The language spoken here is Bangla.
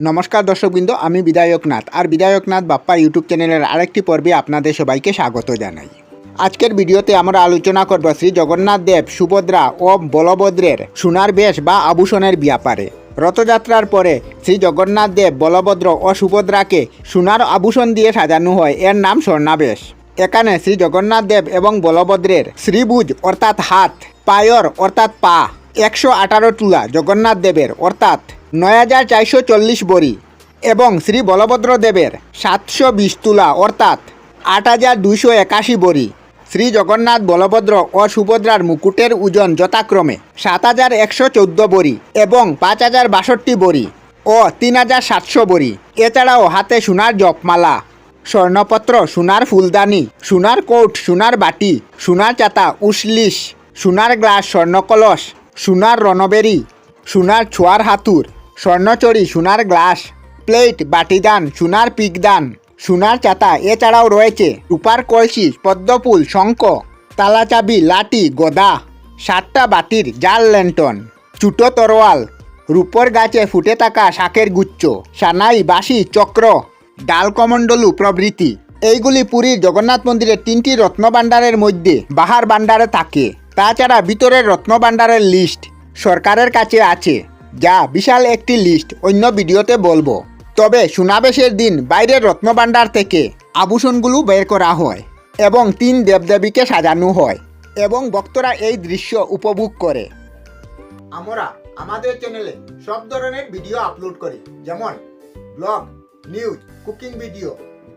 নমস্কার দর্শকবৃন্দ, আমি বিধায়কনাথ। আর বিধায়কনাথ বাপ্পা ইউটিউব চ্যানেলের আরেকটি পর্বে আপনাদের সবাইকে স্বাগত জানাই। আজকের ভিডিওতে আমরা আলোচনা করব শ্রী জগন্নাথ দেব সুভদ্রা ও বলভদ্রের সোনার বেশ বা আভূষণের ব্যাপারে। রথযাত্রার পরে শ্রী জগন্নাথ দেব, বলভদ্র ও সুভদ্রাকে সোনার আভূষণ দিয়ে সাজানো হয়। এর নাম স্বর্ণাবেশ। এখানে শ্রী জগন্নাথ দেব এবং বলভদ্রের শ্রীভুজ অর্থাৎ হাত, পায়র অর্থাৎ পা, একশো আঠারো তুলা জগন্নাথ দেবের, অর্থাৎ নয় হাজার চারশো চল্লিশ বড়ি এবং শ্রী বলভদ্র দেবের সাতশো বিশ তুলা, অর্থাৎ আট হাজার দুইশো একাশি বড়ি। শ্রী জগন্নাথ বলভদ্র ও সুভদ্রার মুকুটের ওজন যথাক্রমে সাত হাজার একশো চৌদ্দ বড়ি এবং পাঁচ হাজার বাষট্টি বড়ি ও তিন হাজার সাতশো বড়ি। এছাড়াও হাতে সোনার জপমালা, স্বর্ণপত্র, সোনার ফুলদানি, সোনার কোট, সোনার বাটি, সোনার চাতা, উসলিশ, সোনার গ্লাস, স্বর্ণকলস, সোনার রণবেরি সোনার ছোয়ার হাতুর স্বর্ণচড়ি, সোনার গ্লাস, প্লেট, বাটিদান, সোনার পিকদান, সোনার চাতা, এছাড়াও রয়েছে রূপার কলসি, পদ্মফুল, শঙ্খ, তালাচাবি, লাঠি, গদা, সাতটা বাতির জাল ল্যান্টন চুটো তরোয়াল, রূপর গাছে ফুটে থাকা শাকের গুচ্ছ, সানাই, বাঁশি, চক্র ডাল কমণ্ডলু প্রভৃতি। এইগুলি পুরীর জগন্নাথ মন্দিরের তিনটি রত্নভাণ্ডারের মধ্যে বাহার ভাণ্ডারে থাকে। তাছাড়া ভিতরের রত্নভাণ্ডারের লিস্ট সরকারের কাছে আছে। যা বিশাল একটি লিস্ট অন্য ভিডিওতে বলব। তবে সুনাবেশের দিন বাইরের রত্নভাণ্ডার থেকে আভূষণগুলো বের করা হয় এবং তিন দেবদেবীকে সাজানো হয় এবং ভক্তরা এই দৃশ্য উপভোগ করে। আমরা আমাদের চ্যানেলে সব ধরনের ভিডিও আপলোড করি, যেমন ব্লগ নিউজ কুকিং ভিডিও